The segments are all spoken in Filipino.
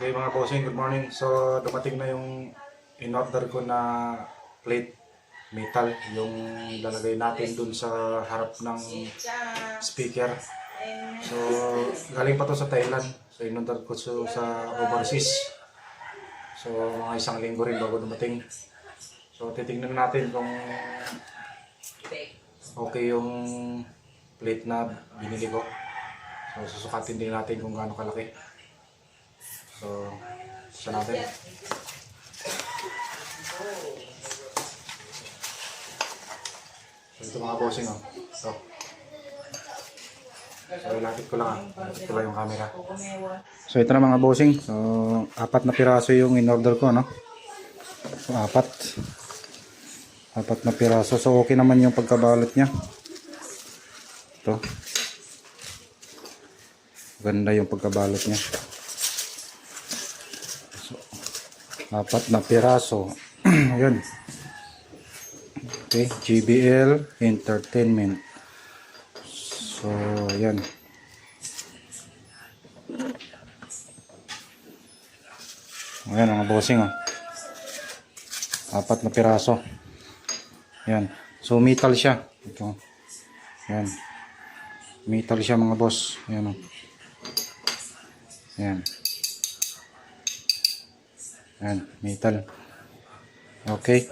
Okay mga bossing, good morning. So dumating na yung in-order ko na plate metal, yung lalagay natin dun sa harap ng speaker. So galing pa to sa Thailand. So in-order ko so, sa overseas. So mga isang linggo rin bago dumating. So titingnan natin kung okay yung plate na binili ko. So susukatin din natin kung gaano kalaki. So, sa natin. So, ito mga bossing, oh. Ito. So, ilapit ko lang, ah. Ilapit ko lang yung camera. So, ito na mga bossing. So, apat na piraso yung in-order ko, no? So, apat. Apat na piraso. So, okay naman yung pagkabalot niya. Ito. Ganda yung pagkabalot niya. Apat na piraso. Ayan. Okay, GBL Entertainment. So, ayan. Ayan mga bossing oh. Apat na piraso. Ayan. So, metal siya. Ito. Ayan. Metal siya mga boss. Ayan oh. Ayan. Ayan, metal. Okay.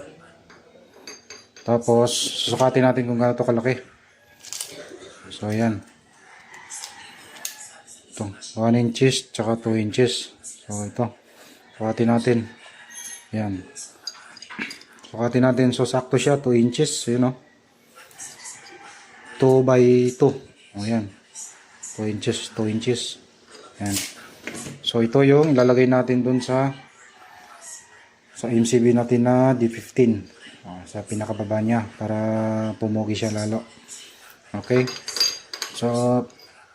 Tapos, susukatin natin kung gaano to kalaki. So, ayan. Ito, 1 inches, tsaka 2 inches. So, ito. Sukatin natin. Ayan. Sukatin natin. So, sakto siya, 2 inches. Yun, no? 2 by 2. O, ayan. 2 inches, 2 inches. Ayan. So, ito yung ilalagay natin dun sa sa MCB natin na D15 Ah, sa pinakababa niya para pumugi siya lalo. Okay? So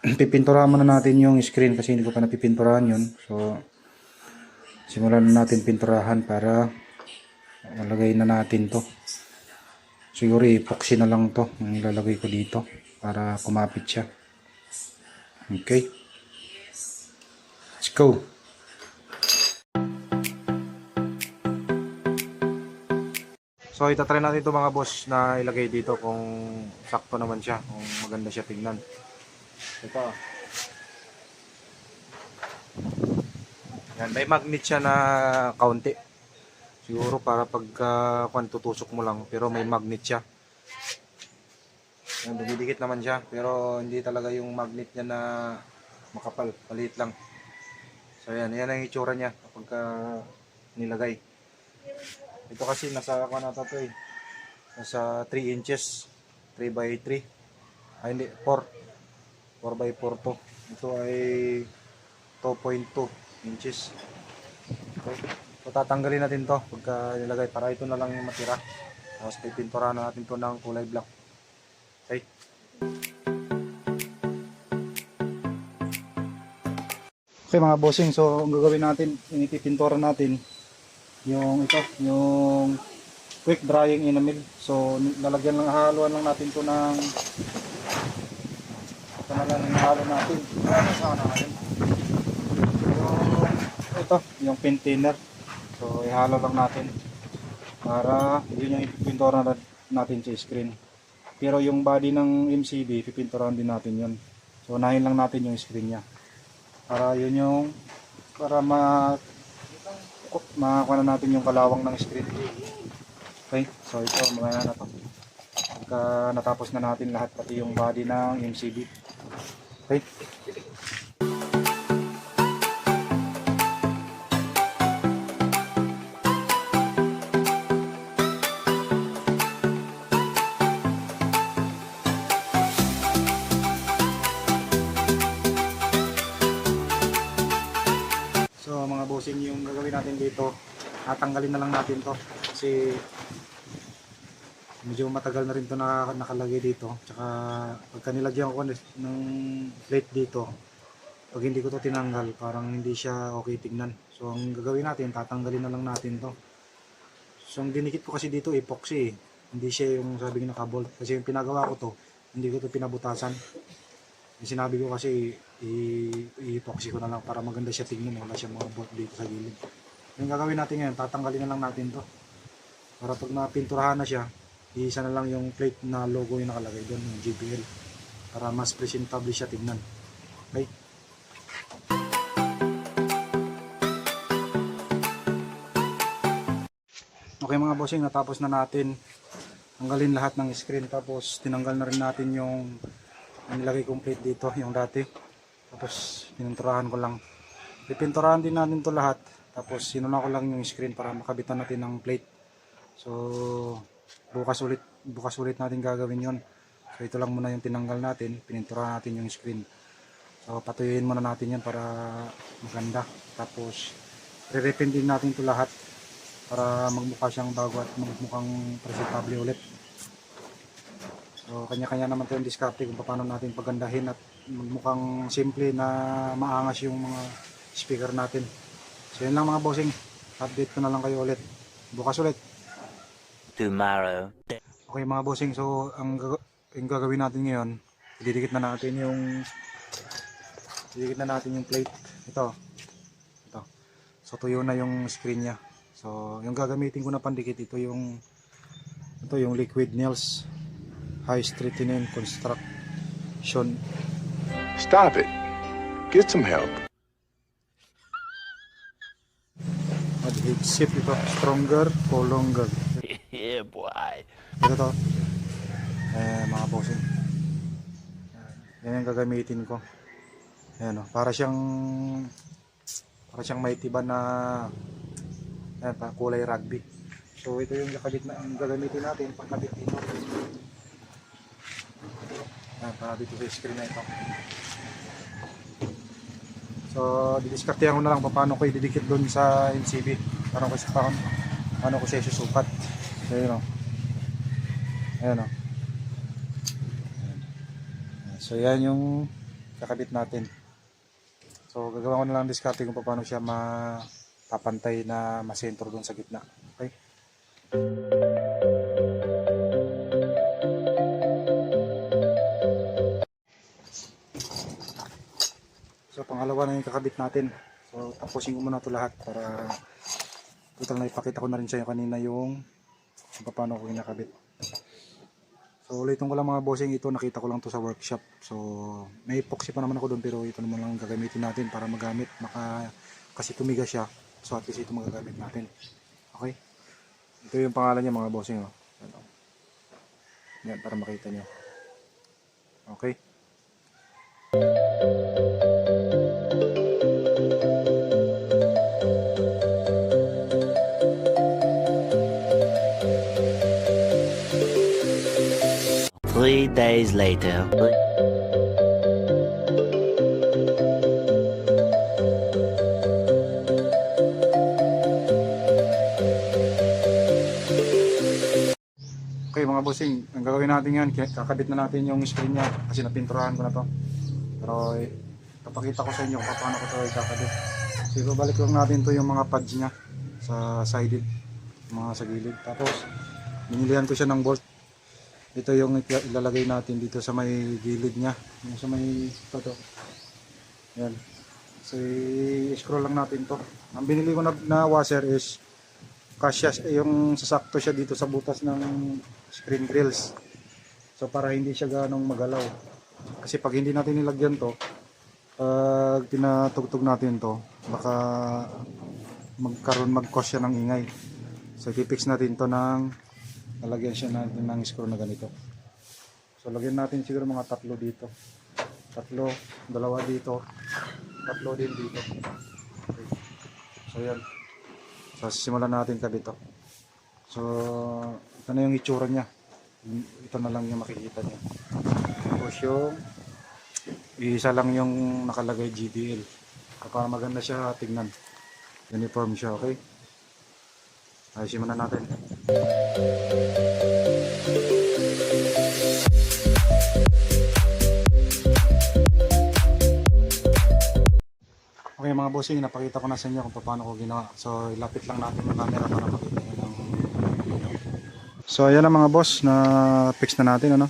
pipinturahan muna natin yung screen kasi hindi ko pa napipinturahan yun. So simulan na natin pinturahan para malagay na natin to. Siguro epoxy na lang to ang ilalagay ko dito para kumapit siya. Okay? Let's go So itatry natin ito mga boss na ilagay dito kung sakto naman siya, kung maganda siya tingnan. Ito. Yan, may magnet siya na kaunti. Siguro para pagka kung tutusok mo lang, pero may magnet siya. Yan, dumidikit naman siya, pero hindi talaga yung magnet niya na makapal, maliit lang. So yan, yan ang itsura niya kapag ah, nilagay. Ito kasi nasa ako na to eh. Nasa 3 inches. 3 by 3. Ay hindi, 4. 4 by 4 to. Ito ay 2.2 inches. Okay. So tatanggalin natin to pagka nilagay para ito na lang yung matira. Tapos pipinturahan na natin to ng kulay black. Okay. Okay mga bossing, so ang gagawin natin, inipipintura natin yung ito, yung quick drying enamel. So lalagyan lang haluan lang natin to ng ito na lang halo natin. Ano sa natin? Yung ito, yung paint thinner. So ihalo lang natin para yun yung ipipintura na- natin sa screen. Pero yung body ng MCB, pipinturahan din natin yun. So unahin lang natin yung screen niya. Para yun yung para ma makakuha na natin yung kalawang ng screen. Okay, so ito mga na to. Pagka natapos na natin lahat pati yung body ng MCB. Okay. Tatanggalin na lang natin to kasi medyo matagal na rin to na, nakalagay dito. Tsaka pagka nilagyan ko ng plate dito, pag hindi ko to tinanggal, parang hindi siya okay tignan. So ang gagawin natin, tatanggalin na lang natin to. So ang dinikit ko kasi dito epoxy eh. Hindi siya yung sabi ko nakabolt. Kasi yung pinagawa ko to, hindi ko to pinabutasan. Yung sinabi ko kasi i-epoxy ko na lang para maganda siya tingnan. Wala siyang mga bolt dito sa gilid. Yung gagawin natin ngayon, tatanggalin na lang natin to. Para pag napinturahan na siya, iisa na lang yung plate na logo yung nakalagay doon, yung JBL. Para mas presentable siya tignan. Okay? Okay mga bossing, natapos na natin tanggalin lahat ng screen tapos tinanggal na rin natin yung nilagay kong plate dito, yung dati. Tapos pininturahan ko lang. Pipinturahan din natin to lahat. Tapos sinuna ko lang yung screen para makabitan natin ng plate. So bukas ulit bukas ulit natin gagawin yon. So ito lang muna yung tinanggal natin, pininturahan natin yung screen. So patuyuin muna natin yan para maganda. Tapos re-repin din natin to lahat para magmukha siyang bago at magmukhang presentable ulit. So kanya-kanya naman ito yung diskarte kung paano natin pagandahin at magmukhang simple na maangas yung mga speaker natin. So yun lang mga bossing. Update ko na lang kayo ulit. Bukas ulit. tomorrow. Okay mga bossing, so ang, yung gagawin natin ngayon, ididikit na natin yung ididikit na natin yung plate. Ito. Ito. So tuyo na yung screen niya. So yung gagamitin ko na pandikit ito yung ito yung liquid nails high strengthening construction Stop it. Get some help. Adhesive ito stronger for longer. yeah, boy. Ito to. Eh, mga bossing. Yan yung gagamitin ko. Ayan o. Para siyang para siyang may tiba na ayan, pa, kulay rugby. So ito yung kakabit na ang gagamitin natin pagkabit dito. Ayan, para dito sa screen na ito. So, didiskartehan ko na lang pa paano ko ididikit doon sa MCB. Paano ko sa paano ko siya susukat. So, yun o. Ayan o. So yan yung kakabit natin. So gagawa ko na lang diskarte kung paano siya mapapantay na masentro doon sa gitna. Okay? So pangalawa na yung kakabit natin. So tapusin ko muna ito lahat para total na ipakita ko na rin sa inyo kanina yung paano ko kinakabit. So ulitin ko lang mga bossing ito nakita ko lang to sa workshop. So may epoxy pa naman ako doon pero ito naman lang ang gagamitin natin para magamit maka kasi tumiga siya. So at least ito magagamit natin. Okay? Ito yung pangalan niya mga bossing oh. Ano? Yan para makita niyo. Okay? Three days later. Okay mga bossing, ang gagawin natin yan, kakabit na natin yung screen niya kasi napinturahan ko na to. Pero eh, papakita ko sa inyo kung paano ko to ikakabit. So balik lang natin to yung mga pads niya sa sided, mga sa gilid. Tapos binilihan ko siya ng bolt. Ito yung ila- ilalagay natin dito sa may gilid niya, yung sa may ito to. Yan. So i-scroll lang natin to. Ang binili ko na, na washer is kasya yung sasakto siya dito sa butas ng screen grills. So para hindi siya ganong magalaw. Kasi pag hindi natin nilagyan to, pag tinatugtog natin to, baka magkaroon mag-cause siya ng ingay. So ipipix natin to ng lalagyan siya natin ng screw na ganito. So lagyan natin siguro mga tatlo dito. Tatlo, dalawa dito, tatlo din dito. Okay. So yan. So, simulan natin kabit to. So, ito na yung itsura niya. Ito na lang yung makikita niya. Tapos yung isa lang yung nakalagay GBL. So, para maganda siya tignan. Uniform siya, okay? Ayusin muna natin. Okay mga bossing, napakita ko na sa inyo kung paano ko ginawa. So ilapit lang natin yung camera para makita nyo ng So ayan na mga boss, na fix na natin ano.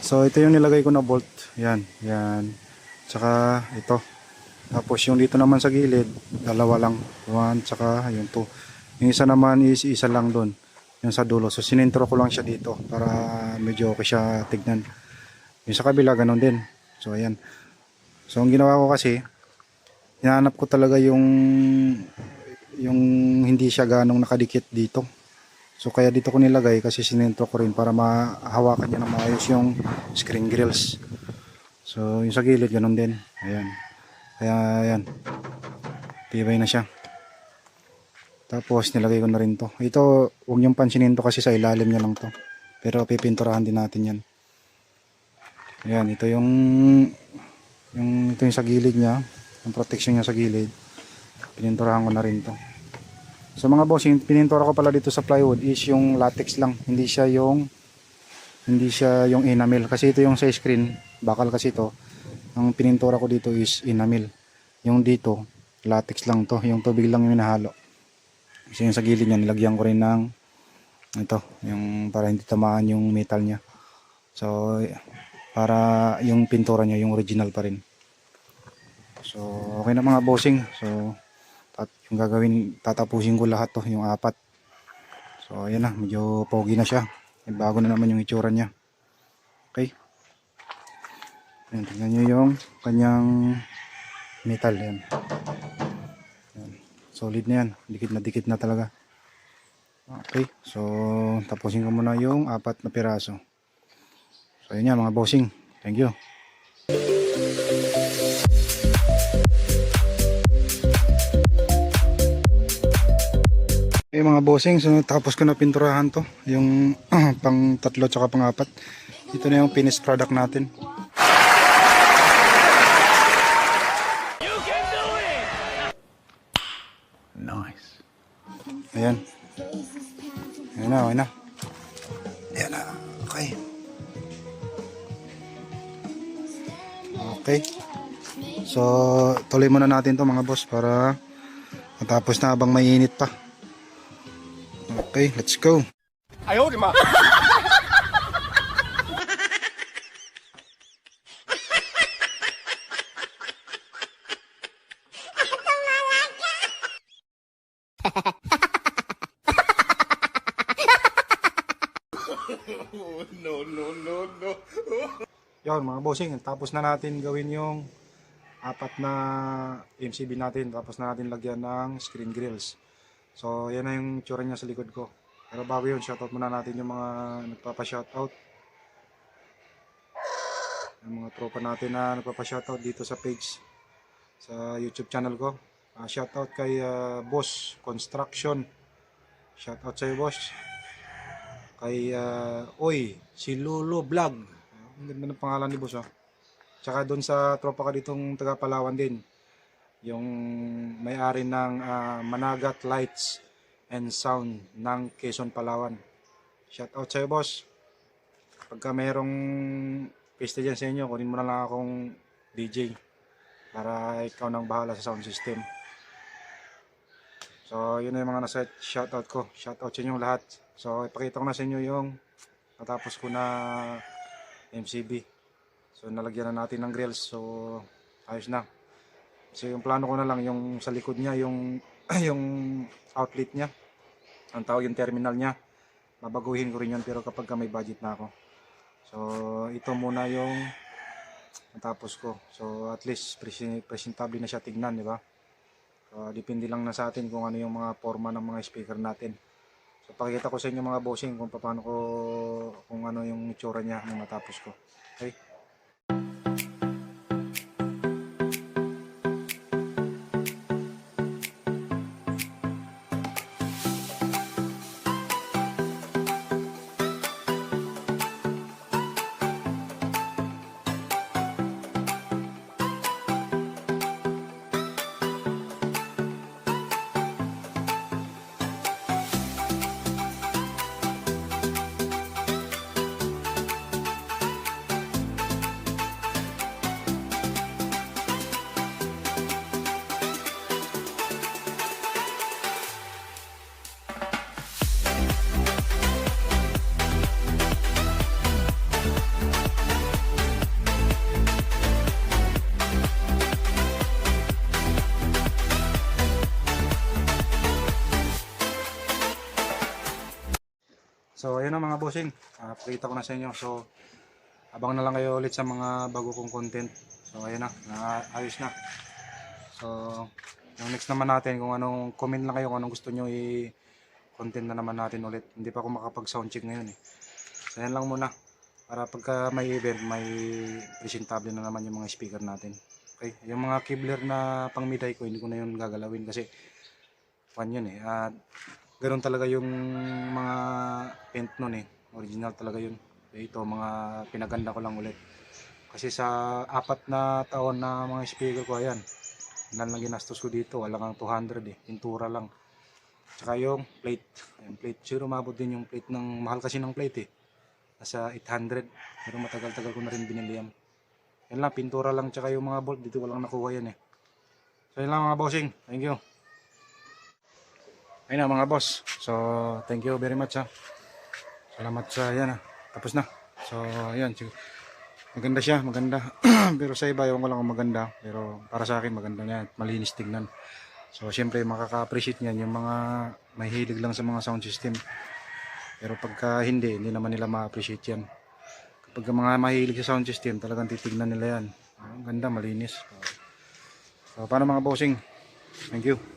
So ito yung nilagay ko na bolt. Yan, yan. Tsaka ito. Tapos yung dito naman sa gilid, dalawa lang. One, tsaka yung two. Yung isa naman is isa lang doon. Yung sa dulo. So sinintro ko lang siya dito para medyo okay siya tignan. Yung sa kabila, ganun din. So ayan. So ang ginawa ko kasi, hinahanap ko talaga yung yung hindi siya ganong nakadikit dito. So kaya dito ko nilagay kasi sinintro ko rin para mahawakan niya ng maayos yung screen grills. So yung sa gilid ganun din. Ayan. Kaya ayan. Tibay na siya. Tapos nilagay ko na rin to. Ito, huwag niyong pansinin to kasi sa ilalim niya lang to. Pero pipinturahan din natin yan. Ayan, ito yung yung ito yung sa gilid niya, yung protection niya sa gilid. Pininturahan ko na rin to. So mga boss, yung pinintura ko pala dito sa plywood is yung latex lang, hindi siya yung hindi siya yung enamel kasi ito yung sa screen, bakal kasi ito. Ang pinintura ko dito is enamel. Yung dito, latex lang to, yung tubig lang yung hinahalo. Kasi yung sa gilid niya, nilagyan ko rin ng ito, yung para hindi tamaan yung metal niya. So, para yung pintura niya, yung original pa rin. So, okay na mga bossing. So, at yung gagawin, tatapusin ko lahat to, yung apat. So, ayan na, medyo pogi na siya. Bago na naman yung itsura niya. Okay. Ayan, tingnan nyo yung kanyang metal. Yan. Solid na yan. Dikit na dikit na talaga. Okay. So, tapusin ko muna yung apat na piraso. So, yun yan mga bossing. Thank you. Okay mga bossing, so tapos ko na pinturahan to, yung pang tatlo tsaka pang apat. Ito na yung finished product natin. Tuloy muna natin to mga boss para matapos na habang mainit pa. Okay, let's go. Ayaw, di ma. Yun mga bossing, tapos na natin gawin yung apat na MCB natin. Tapos na natin lagyan ng screen grills. So yan na yung tsura niya sa likod ko. Pero bago yun, shoutout muna natin yung mga nagpapa-shoutout. Yung mga tropa natin na nagpapa-shoutout dito sa page. Sa YouTube channel ko. Ah, shoutout kay ah, Boss Construction. Shoutout sa'yo boss. Kay ah, Oy, si Lulu Vlog. Ang ganda ng pangalan ni boss ah. Tsaka doon sa tropa ka ditong taga Palawan din. Yung may-ari ng ah, Managat Lights and Sound ng Quezon, Palawan. Shout out sa'yo boss. Pagka mayroong pista dyan sa inyo, kunin mo na lang akong DJ para ikaw nang bahala sa sound system. So, yun na yung mga nasa shoutout ko. Shoutout sa inyo lahat. So, ipakita ko na sa inyo yung natapos ko na MCB. So, nalagyan na natin ng grills. So, ayos na. So, yung plano ko na lang, yung sa likod niya, yung, yung outlet niya. Ang tawag yung terminal niya. Babaguhin ko rin yun, pero kapag ka may budget na ako. So, ito muna yung natapos ko. So, at least, presentable na siya tignan, di ba? So, depende lang na sa atin kung ano yung mga forma ng mga speaker natin. So, pakita ko sa inyo mga bossing kung paano ko, kung ano yung itsura niya nung natapos ko. Okay? So, ayun na mga bossing. Uh, pakita ko na sa inyo. So, abang na lang kayo ulit sa mga bago kong content. So, ayun na. Naayos na. So, yung next naman natin, kung anong, comment lang kayo kung anong gusto nyo i-content na naman natin ulit. Hindi pa ako makapag-soundcheck ngayon eh. So, yan lang muna. Para pagka may event, may presentable na naman yung mga speaker natin. Okay, yung mga kibler na pang miday ko, hindi ko na yun gagalawin kasi pan yun eh. At ganun talaga yung mga paint nun eh. Original talaga yun. Ito, mga pinaganda ko lang ulit. Kasi sa apat na taon na mga speaker ko, ayan. Ilan lang ginastos ko dito, wala kang 200 eh. Pintura lang. Tsaka yung plate. Ayan, plate. Sure, umabot din yung plate ng, mahal kasi ng plate eh. Nasa 800. Pero matagal-tagal ko na rin binili yan. Yan lang, pintura lang tsaka yung mga bolt. Dito ko lang nakuha yan eh. So yun lang mga bossing. Thank you. Ayun na mga boss. So thank you very much ha. Salamat sa yan ha. Tapos na. So sig- Maganda siya, maganda. pero sa iba, ewan ko lang kung maganda. Pero para sa akin, maganda niya. at Malinis tignan. So syempre, makaka-appreciate niyan yung mga mahilig lang sa mga sound system. Pero pagka hindi, hindi naman nila ma-appreciate yan. Kapag mga mahilig sa sound system, talagang titignan nila yan. Ah, Ang ganda, malinis. So, paano mga bossing? Thank you.